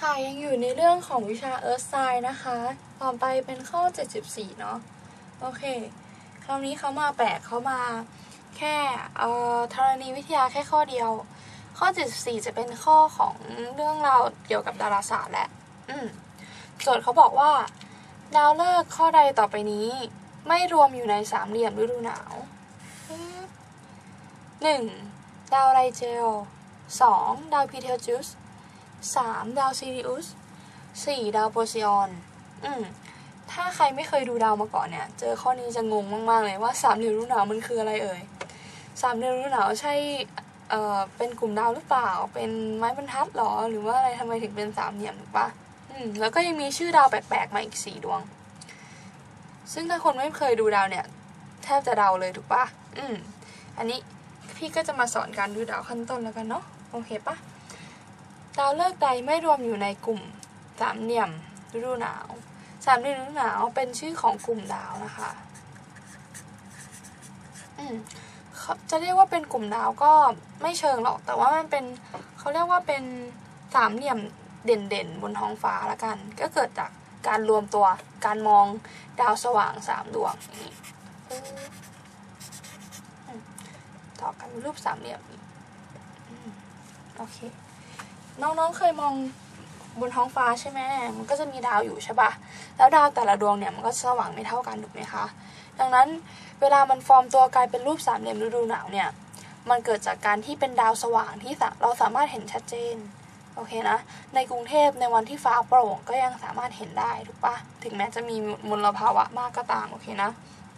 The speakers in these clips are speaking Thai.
ค่ะยังอยู่ในเรื่องของวิชา Earth Science นะคะ ต่อไปเป็นข้อ 74 เนาะโอเค คราวนี้เขามาแปลกเขามาแค่เอ่อธรณีวิทยาแค่ข้อเดียว ข้อ 74 จะเป็นข้อของเรื่องราวเกี่ยวกับดาราศาสตร์แหละอืมโจทย์เขาบอกว่า ดาวฤกษ์ข้อใดต่อไปนี้ ไม่รวมอยู่ในสามเหลี่ยมฤดูหนาวหนึ่งดาวไรเจลสองดาวพีเทลจูส สามดาวซีริอุสสี่ดาวโปรซิออน อืม ถ้าใครไม่เคยดูดาวมาก่อนเนี่ย เจอข้อนี้จะงงมาก ๆ เลยว่าสามเหลี่ยมฤดูหนาวมันคืออะไรเอ่ยสามเหลี่ยมฤดูหนาวใช่เอ่อเป็นกลุ่มดาวหรือเปล่า เป็นไม้บรรทัดหรอ หรือว่าอะไรทำไมถึงเป็นสามเหลี่ยมถูกปะอืม แล้วก็ยังมีชื่อดาวแปลกๆมาอีกสี่ดวง ซึ่งถ้าคนไม่เคยดูดาวเนี่ย แทบจะเดาเลยถูกปะอืม อันนี้พี่ก็จะมาสอนการดูดาวขั้นต้นแล้วกันเนาะ โอเคปะ ดาวฤกษ์ใดไม่รวมอยู่ในกลุ่มสามเหลี่ยมฤดูหนาว สามเหลี่ยมฤดูหนาวเป็นชื่อของกลุ่มดาวนะคะอืมเขาจะเรียกว่าเป็นกลุ่มดาวก็ไม่เชิงหรอก แต่ว่ามันเป็นเขาเรียกว่าเป็นสามเหลี่ยมเด่นๆบนท้องฟ้าละกัน ก็เกิดจากการรวมตัวการมองดาวสว่างสามดวงต่อกันรูปสามเหลี่ยมโอเค น้องๆเคยมองบนท้องฟ้าใช่ไหมมันก็จะมีดาวอยู่ใช่ปะแล้วดาวแต่ละดวงเนี่ยมันก็สว่างไม่เท่ากันถูกไหมคะ ดังนั้นเวลามันฟอร์มตัวกลายเป็นรูปสามเหลี่ยมฤดูหนาวเนี่ย มันเกิดจากการที่เป็นดาวสว่างที่เราสามารถเห็นชัดเจน โอเคนะ ในกรุงเทพในวันที่ฟ้าโปร่งก็ยังสามารถเห็นได้ถูกปะถึงแม้จะมีมลภาวะมากก็ตามโอเคนะ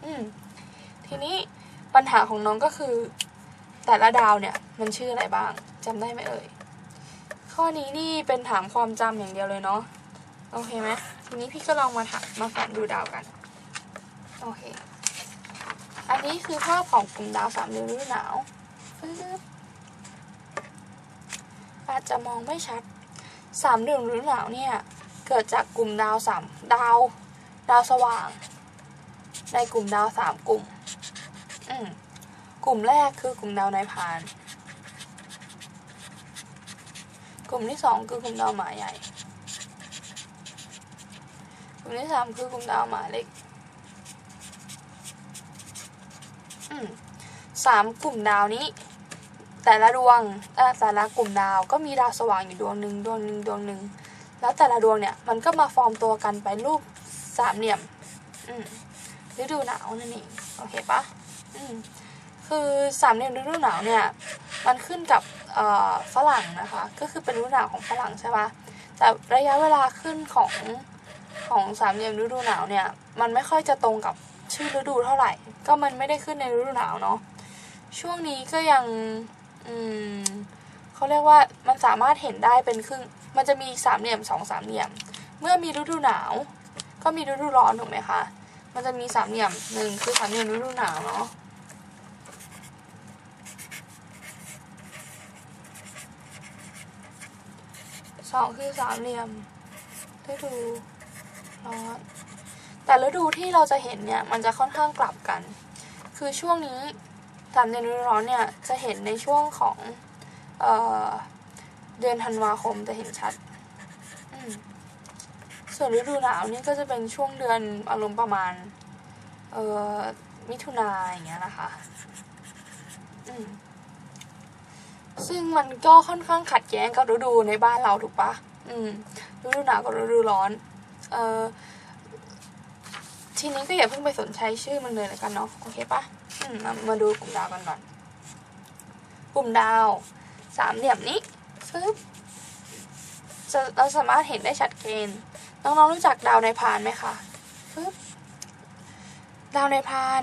อืม ทีนี้ปัญหาของน้องก็คือ แต่ละดาวเนี่ยมันชื่ออะไรบ้างจำได้ไหมเอ่ย ข้อนี้นี่เป็นถามความจำอย่างเดียวเลยเนาะโอเคไหมทีนี้พี่ก็ลองมาถามมาฝันดูดาวกันโอเค อันนี้คือภาพของกลุ่มดาวสามเหลี่ยมฤดูหนาวปึ๊บอาจจะมองไม่ชัดสามเหลี่ยมฤดูหนาวเนี่ยเกิดจากกลุ่มดาวสามดาว ดาวสว่าง ในกลุ่มดาวสามกลุ่ม อืมกลุ่มแรกคือกลุ่มดาวในพาน กลุ่มที่สองคือกลุ่มดาวหมาใหญ่ กลุ่มที่สามคือกลุ่มดาวหมาเล็กอืมสามกลุ่มดาวนี้ แต่ละดวงแต่ละกลุ่มดาวก็มีดาวสว่างอยู่ดวงหนึ่งดวงหนึ่งดวงหนึ่งแล้วแต่ละดวงเนี่ยมันก็มาฟอร์มตัวกันไปรูปสามเหลี่ยมฤดูหนาวนั่นเองโอเคปะอืมคือสามเหลี่ยมฤดูหนาวเนี่ย มันขึ้นกับ ฝรั่งนะคะ ก็คือเป็นฤดูหนาวของฝรั่งใช่ปะแต่ระยะเวลาขึ้นของของสามเหลี่ยมฤดูหนาวเนี่ย มันไม่ค่อยจะตรงกับชื่อฤดูเท่าไหร่ ก็มันไม่ได้ขึ้นในฤดูหนาวเนาะ ช่วงนี้ก็ยัง อืมเขาเรียกว่ามันสามารถเห็นได้เป็นครึ่ง มันจะมีสามเหลี่ยมสองสามเหลี่ยม เมื่อมีฤดูหนาว ก็มีฤดูร้อนถูกไหมคะ มันจะมีสามเหลี่ยมหนึ่งคือสามเหลี่ยมฤดูหนาวเนาะ สองคือสามเหลี่ยมฤดูร้อนแต่ฤดูที่เราจะเห็นเนี่ยมันจะค่อนข้างกลับกัน คือช่วงนี้สามเหลี่ยมฤดูร้อนเนี่ยจะเห็นในช่วงของเออเดือนธันวาคมจะเห็นชัด ส่วนฤดูหนาวนี่ก็จะเป็นช่วงเดือนอารมณ์ประมาณมิถุนาอย่างเงี้ยนะคะ อืม ซึ่งมันก็ค่อนข้างขัดแย้งกับฤดูในบ้านเราถูกปะอืมฤดูหนาวกับฤดูร้อน เอ่อทีนี้ก็อย่าเพิ่งไปสนใจชื่อมันเลยแล้วกันเนาะโอเคปะอืมมาดูกลุ่มดาวกันก่อน กลุ่มดาวสามเหลี่ยมนี้ปึ๊บจะเราสามารถเห็นได้ชัดเจนน้องๆรู้จักดาวในพานไหมคะปึ๊บดาวในพาน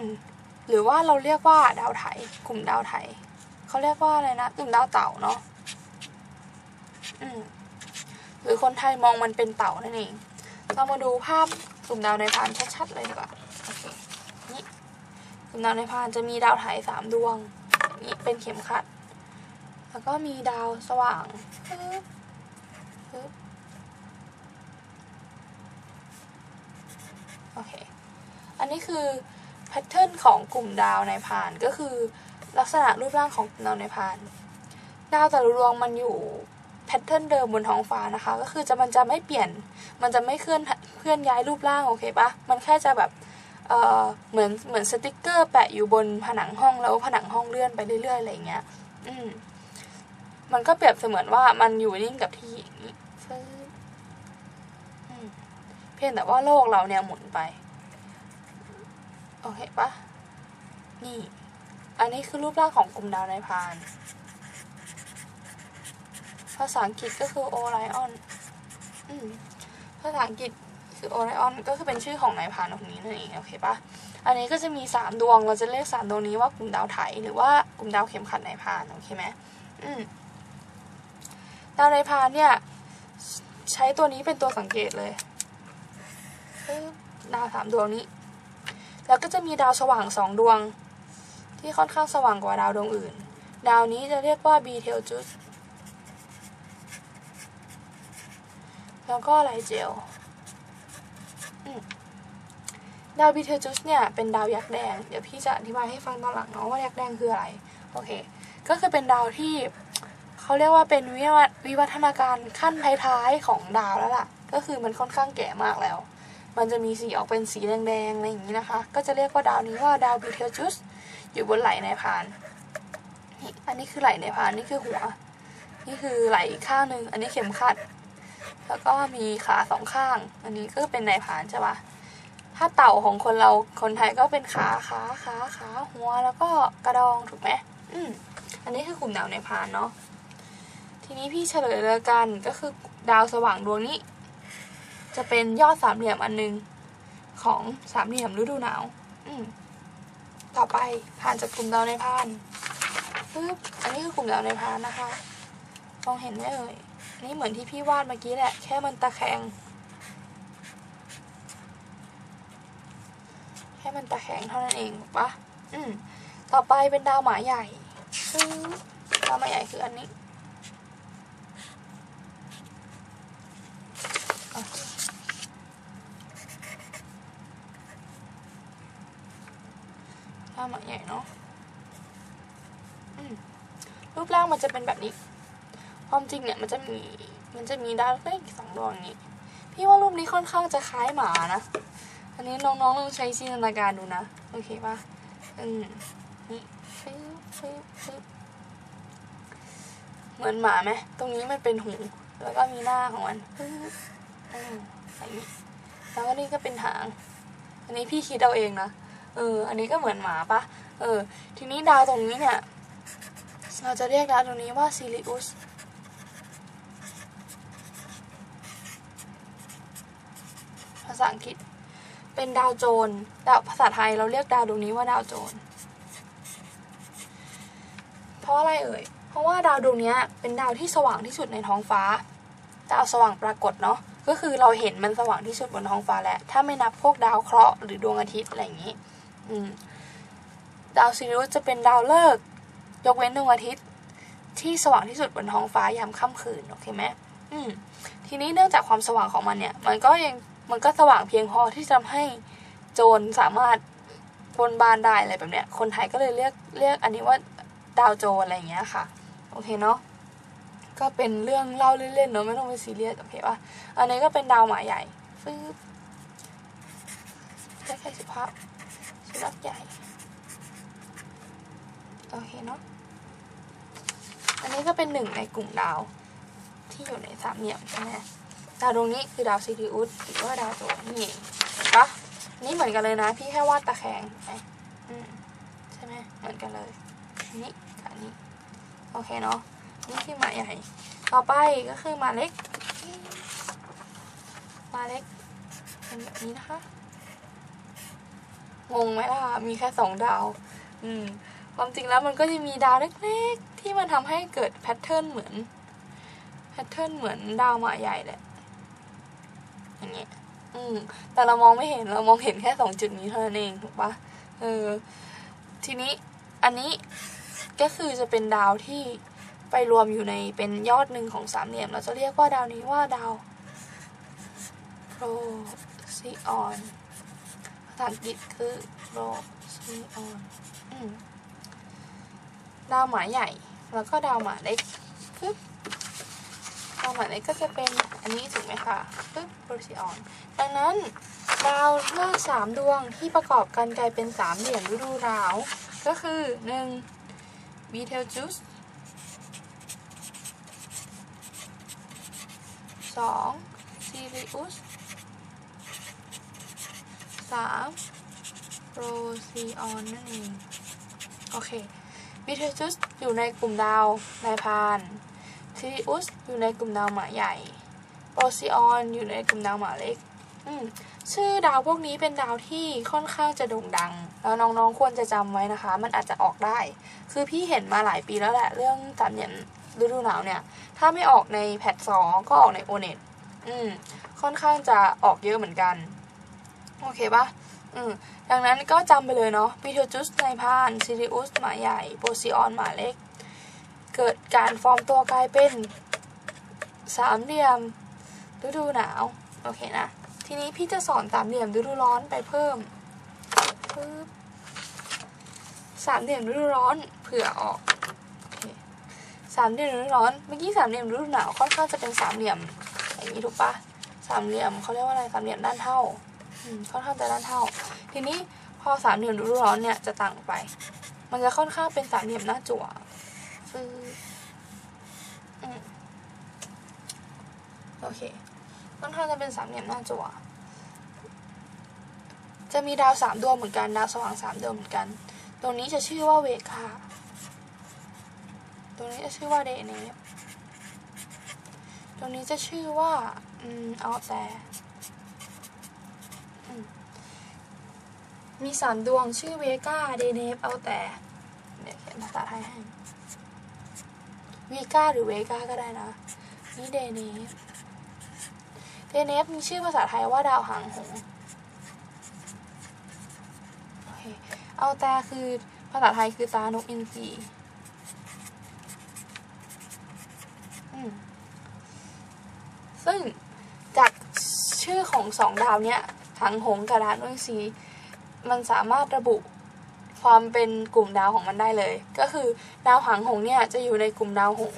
หรือว่าเราเรียกว่าดาวไถกลุ่มดาวไถ เขาเรียกว่าอะไรนะกลุ่มดาวเต่าเนาะอืมหรือคนไทยมองมันเป็นเต่านั่นเอง เรามาดูภาพกลุ่มดาวในพานชัดๆเลยดีกว่าโอเคนี่กลุ่มดาวในพานจะมีดาวไถสามดวงนี่เป็นเข็มขัด แล้วก็มีดาวสว่างปึ๊บปึ๊บโอเค อันนี้คือแพทเทิร์นของกลุ่มดาวในพานก็คือ ลักษณะรูปร่างของกลุ่มดาวในพาน ดาวแต่ละดวงมันอยู่แพทเทิร์นเดิมบนท้องฟ้านะคะ ก็คือจะมันจะไม่เปลี่ยน มันจะไม่เคลื่อนเคลื่อนย้ายรูปร่างโอเคปะมันแค่จะแบบเออเหมือนเหมือนสติกเกอร์แปะอยู่บนผนังห้องแล้วผนังห้องเลื่อนไปเรื่อยๆอะไรเงี้ย อืมมันก็เปรียบเสมือนว่ามันอยู่นิ่งกับที่เพียงแต่ว่าโลกเราเนี่ยหมุนไป โอเคปะนี่ อันนี้คือรูปร่างของกลุ่มดาวในพาน ภาษาอังกฤษก็คือโอไลออนภาษาอังกฤษคือโอไลออนก็คือเป็นชื่อของนายพานคนนี้นั่นเองโอเคปะอันนี้ก็จะมีสามดวงเราจะเรียกสามดวงนี้ว่ากลุ่มดาวไถหรือว่ากลุ่มดาวเข็มขัดนายพานโอเคไหมอืมดาวนายพานเนี่ยใช้ตัวนี้เป็นตัวสังเกตเลยดาวสามดวงนี้ แล้วก็จะมีดาวสว่างสองดวง ที่ค่อนข้างสว่างกว่าดาวดวงอื่น ดาวนี้จะเรียกว่า b t e l j u s แล้วก็ไลเจลดาว b t e l j u s เนี่ยเป็นดาวยักษ์แดง เดี๋ยวพี่จะอธิบายให้ฟังตอนหลังเนาะว่ายักษ์แดงคืออะไร โอเค ก็คือเป็นดาวที่เขาเรียกว่าเป็นวิวัฒวิวัฒนาการขั้นท้ายๆของดาวแล้วล่ะ ก็คือมันค่อนข้างแก่มากแล้ว มันจะมีสีออกเป็นสีแดงๆอะไรอย่างนี้นะคะ ก็จะเรียกว่าดาวนี้ว่าดาวบีเทลจุส อยู่บนไหล่ในพานนี่อันนี้คือไหล่ในพานนี่คือหัว นี่คือไหล่ข้างหนึ่งอันนี้เข็มขัด แล้วก็มีขาสองข้าง อันนี้ก็เป็นในพานใช่ปะถ้าเต่าของคนเราคนไทยก็เป็นขาขาขาขาหัวแล้วก็กระดองถูกไหมอืมอันนี้คือกลุ่มดาวในพานเนาะทีนี้พี่เฉลยเลยกันก็คือดาวสว่างดวงนี้ จะเป็นยอดสามเหลี่ยมอันหนึงของสามเหลี่ยมฤดูหนาว อืม ต่อไปผ่านจากกลุ่มดาวในพานปึ๊บอันนี้คือกลุ่มดาวในพานนะคะ มองเห็นไหมเอ่ยอันนี่เหมือนที่พี่วาดเมื่อกี้แหละ แค่มันตะแคงแค่มันตะแคงเท่านั้นเองปะอืมต่อไปเป็นดาวหมาใหญ่ซึ่งดาวหมาใหญ่คืออันนี้ ดาวหมาใหญ่เนาะอืมรูปร่าง มันจะเป็นแบบนี้ ความจริงเนี่ยมันจะมี มันจะมีดาวเล็กสองดวงนี้ พี่ว่ารูปนี้ค่อนข้างจะคล้ายหมานะ อันนี้น้องๆลองใช้จินตนาการดูนะ โอเคปะอืมนี่ฟึ๊บฟึ๊บฟึ๊บเหมือนหมาไหมตรงนี้มันเป็นหู แล้วก็มีหน้าของมันอืมอย่นี้แล้วก็นี่ก็เป็นหาง อันนี้พี่คิดเอาเองนะ เออ อันนี้ก็เหมือนหมาปะเออ ทีนี้ดาวตรงนี้เนี่ย เราจะเรียกดาวตรงนี้ว่าซิลิอุสภาษาอังกฤษ เป็นดาวโจรดาวภาษาไทยเราเรียกดาวดวงนี้ว่าดาวโจร เพราะอะไรเอ่ย เพราะว่าดาวดวงนี้เป็นดาวที่สว่างที่สุดในท้องฟ้า ดาวสว่างปรากฏเนาะ ก็คือเราเห็นมันสว่างที่สุดบนท้องฟ้าแล้ว ถ้าไม่นับพวกดาวเคราะห์หรือดวงอาทิตย์อะไรอย่างนี้ อืม ดาวซิริอุสจะเป็นดาวฤกษ์ ยกเว้นดวงอาทิตย์ ที่สว่างที่สุดบนท้องฟ้ายามค่ำคืนโอเคไหมอืมทีนี้เนื่องจากความสว่างของมันเนี่ย มันก็ยังมันก็สว่างเพียงพอที่จะทำให้โจรสามารถบนบานได้อะไรแบบเนี้ย คนไทยก็เลยเรียกเรียกอันนี้ว่าดาวโจรอะไรอย่างเงี้ยค่ะ โอเคเนาะก็เป็นเรื่องเล่าเล่นๆเนาะไม่ต้องไปซีเรียสโอเคป่ะอันนี้ก็เป็นดาวหมาใหญ่ฟืบแค่สุภาพสุนัขใหญ่ โอเคเนาะ อันนี้ก็เป็นหนึ่งในกลุ่มดาวที่อยู่ในสามเหลี่ยมใช่ไหมดาวดวงนี้คือดาวซีริอุสหรือว่าดาวโจนี่เองเห็นปะนี่เหมือนกันเลยนะ พี่แค่วาดตะแคงไหมอืมใช่ไหมเหมือนกันเลยนนี้กับนี้โอเคเนาะนี่คือหมาใหญ่ ต่อไปก็คือหมาเล็กหมาเล็กเป็นแบบนี้นะคะงงไหมล่ะมีแค่สองดาว อืมความจริงแล้วมันก็จะมีดาวเล็ก ที่มันทำให้เกิดแพทเทิร์นเหมือนแพทเทิร์นเหมือนดาวหมาใหญ่แหละอย่างเงี้ยอืมแต่เรามองไม่เห็นเรามองเห็นแค่สองจุดนี้เท่านั้นเองถูกปะเออทีนี้อันนี้ก็คือจะเป็นดาวที่ไปรวมอยู่ในเป็นยอดหนึ่งของสามเหลี่ยม เราจะเรียกว่าดาวนี้ว่าดาวโรซีออนภาษาอังกฤษคือโรซีออนอืมดาวหมาใหญ่ แล้วก็ดาวหมาเล็กปึ๊บดาวหมาเลขก็จะเป็นอันนี้ถูกไหมคะปึ๊บโปรซิออนดังนั้นดาวฤกษ์สามดวงที่ประกอบกันกลายเป็นสามเหลี่ยมฤดูหนาว ก็คือหนึ่งบีเทลจูสสองซีริอุสสามโปรซีออนนั่นเอง โอเค บีเทลจูสอยู่ในกลุ่มดาวนายพานซีริอุสอยู่ในกลุ่มดาวหมาใหญ่โปรซีออนอยู่ในกลุ่มดาวหมาเล็ก อืมชื่อดาวพวกนี้เป็นดาวที่ค่อนข้างจะโด่งดัง แล้วน้องๆควรจะจำไว้นะคะ มันอาจจะออกได้ คือพี่เห็นมาหลายปีแล้วแหละเรื่องสามเหลี่ยมฤดูหนาวเนี่ย ถ้าไม่ออกในแพทสองก็ออกในโอเน็ตอืมค่อนข้างจะออกเยอะเหมือนกัน โอเคปะ ดังนั้นก็จำไปเลยเนาะบีเทลจุสในพานซิริอุสหมาใหญ่โปรซีออนหมาเล็ก เกิดการฟอร์มตัวกลายเป็นสามเหลี่ยมฤดูหนาว โอเคนะ ทีนี้พี่จะสอนสามเหลี่ยมฤดูร้อนไปเพิ่มปึ๊บสามเหลี่ยมฤดูร้อนเผื่อออกสามเหลี่ยมฤดูร้อนเมื่อกี้สามเหลี่ยมฤดูหนาวค่อนข้างจะเป็นสามเหลี่ยมอย่างนี้ถูกปะสามเหลี่ยมเขาเรียกว่าอะไรสามเหลี่ยมด้านเท่า ค่อนข้างจะด้านเท่า ทีนี้พอสามเหลี่ยมดูร้อนเนี่ยจะต่างไป มันจะค่อนข้างเป็นสามเหลี่ยมหน้าจั่วปึ๊บอืมโอเค ค่อนข้างจะเป็นสามเหลี่ยมหน้าจั่วจะมีดาวสามดวงเหมือนกันดาวสว่างสามดวงเหมือนกัน ตรงนี้จะชื่อว่าเวคาตรงนี้จะชื่อว่าเดเนตรงนี้จะชื่อว่า อืมเอาแต่อืม มีสามดวงชื่อเวกาเดเนฟเอาแต่เดี๋ยเขียนภาษาไทยให้เวกาหรือเวกาก็ได้นะ นี่เดเนฟเดเนฟมีชื่อภาษาไทยว่าดาวหางหงเอาแต่คือภาษาไทยคือตานกอินทรีอืมซึ่งจากชื่อของสองดาวเนี้ยหางหงกับดาวนกอินทรี มันสามารถระบุความเป็นกลุ่มดาวของมันได้เลย ก็คือดาวหางหงเนี่ยจะอยู่ในกลุ่มดาวหง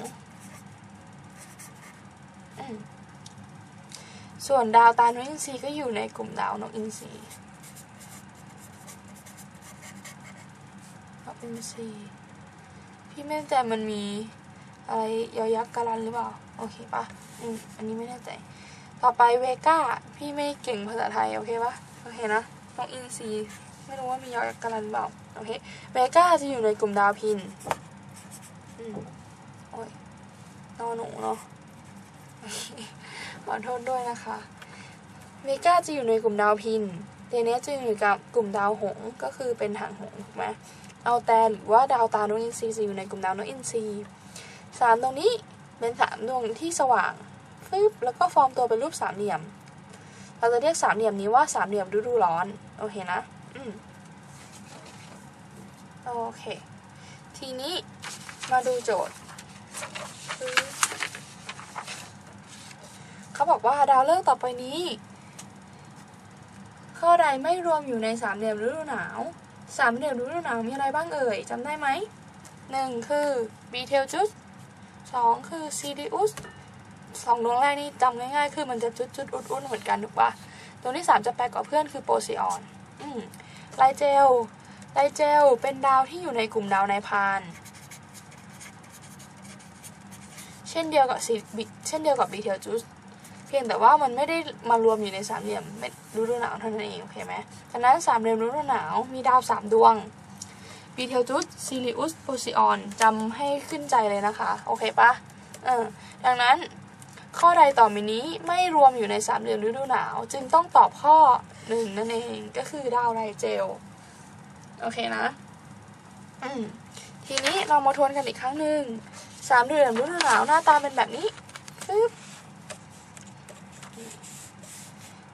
ส่วนดาวตาลนอินทรีก็อยู่ในกลุ่มดาวนกอินทรีนกอินทรีพี่ไม่แน่ใจมันมีอะไรยอยักษ์การันหรือเปล่า โอเคปะอืมอันนี้ไม่แน่ใจ ต่อไปเวก้าพี่ไม่เก่งภาษาไทย โอเคปะโอเคนะ นกอินทรีไม่รู้ว่ามียอยักษ์การันเปล่าโอเคเวก้าจะอยู่ในกลุ่มดาวพินอืมโอ้ยนอหนูเนาะขอโทษด้วยนะคะเวก้าจะอยู่ในกลุ่มดาวพินเดเนสจะอยู่กับกลุ่มดาวหงก็คือเป็นหางหงถูกไหมเอาแต่หรือว่าดาวตาโนกอินทรีจะอยู่ในกลุ่มดาวนกอินทรีสามตรงนี้เป็นสามดวงที่สว่างฟึบแล้วก็ฟอร์มตัวเป็นรูปสามเหลี่ยม เราจะเรียกสามเหลี่ยมนี้ว่าสามเหลี่ยมฤดูร้อน โอเคนะ อืมโอเค ทีนี้มาดูโจทย์ เขาบอกว่าดาวฤกษ์ต่อไปนี้ ข้อใดไม่รวมอยู่ในสามเหลี่ยมฤดูหนาวสามเหลี่ยมฤดูหนาวมีอะไรบ้างเอ่ยจำได้ไหมหนึ่งคือบีเทลจุสสองคือซีริอุส สองดวงแรกนี่จำง่ายๆ คือมันจะจุดจุดๆอุดๆเหมือนกันถูกปะตัวที่สามจะแปลกกว่าเพื่อนคือโปรซิออนอืมไลเจลไลเจลเป็นดาวที่อยู่ในกลุ่มดาวในพานเช่นเดียวกับซีบิเช่นเดียวกับบีเทลจุสเพียงแต่ว่ามันไม่ได้มารวมอยู่ในสามเหลี่ยมฤดูหนาวเท่านั้นเองโอเคไหมดังนั้นสามเหลี่ยมฤดูหนาวมีดาวสามดวงบีเทลจุสซิลิอุสโพซิออนจำให้ขึ้นใจเลยนะคะ โอเคปะเออดังนั้น ข้อใดต่อไปนี้ไม่รวมอยู่ในสามเหลี่ยมฤดูหนาว จึงต้องตอบข้อหนึ่งนั่นเองก็คือดาวไรเจล โอเคนะ อืมทีนี้เรามาทวนกันอีกครั้งหนึ่งสามเหลี่ยมฤดูหนาวหน้าตาเป็นแบบนี้ปึ๊บ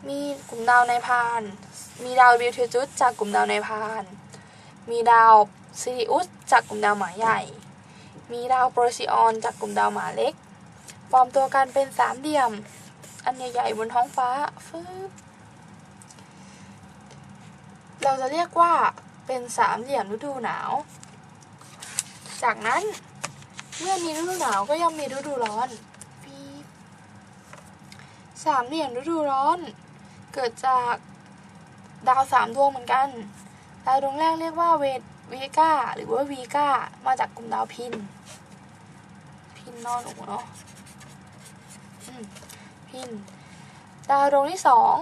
มีกลุ่มดาวในพาน มีดาวบิวเทจุสจากกลุ่มดาวในพาน มีดาวซิริอุสจากกลุ่มดาวหมาใหญ่ มีดาวโปรซิออนจากกลุ่มดาวหมาเล็ก ฟอมตัวกันเป็นสามเหลี่ยม อันใหญ่ๆบนท้องฟ้าฟึบเราจะเรียกว่าเป็นสามเหลี่ยมฤดูหนาว จากนั้นเมื่อมีฤดูหนาวก็ย่อมมีฤดูร้อนปี๊บสามเหลี่ยมฤดูร้อน เกิดจากดาวสามดวงเหมือนกัน ดาวดวงแรกเรียกว่าเวเวกาหรือว่าวีกามาจากกลุ่มดาวพิน พินนอนหนูเนาะ พิน ดาวดวงที่สอง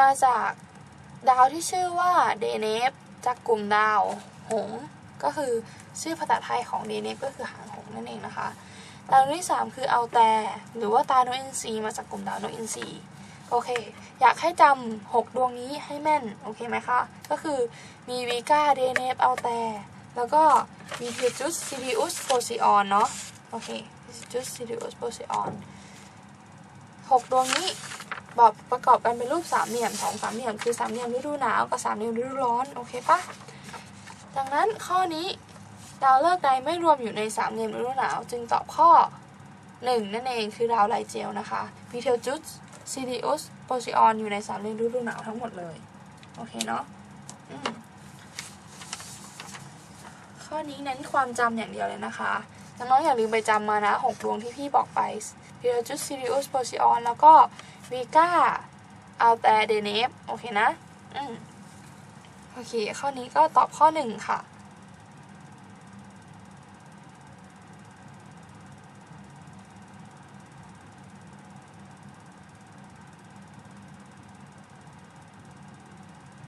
มาจากดาวที่ชื่อว่าเดเนฟจากกลุ่มดาวหง ก็คือชื่อภาษาไทยของเดเนฟก็คือหางหงนั่นเองนะคะ ดาวดวงที่สามคืออัลแตหรือว่าตาโนอินทรีมาจากกลุ่มดาวโนอินทรีโอเค อยากให้จำหกดวงนี้ให้แม่น โอเคไหมคะ ก็คือมีวีกาเดเนฟอัลแตแล้วก็มีเพจุสซิริอุสโพซิออนเนาะ โอเคเพจุสซิริอุสโพซิออน หกดวงนี้แบบประกอบกันเป็นรูปสามเหลี่ยมสองสามเหลี่ยมคือสามเหลี่ยมฤดูหนาวกับสามเหลี่ยมฤดูร้อนโอเคปะดังนั้นข้อนี้ดาวฤกษ์ใดไม่รวมอยู่ในสามเหลี่ยมฤดูหนาว จึงตอบข้อหนึ่งนั่นเองคือดาวไลเจลนะคะพีเทลจุสซิริอุสโพซิออนอยู่ในสามเหลี่ยมฤดูหนาวทั้งหมดเลย โอเคเนาะข้อนี้เน้นความจำอย่างเดียวเลยนะคะน้องๆอย่าลืมไปจำมานะหกดวงที่พี่บอกไป พีเทลจุสซิริอุสโพซิออนแล้วก็วีกาอัลแตเดเนฟโอเคนะ อืมโอเค ข้อนี้ก็ตอบข้อหนึ่งค่ะ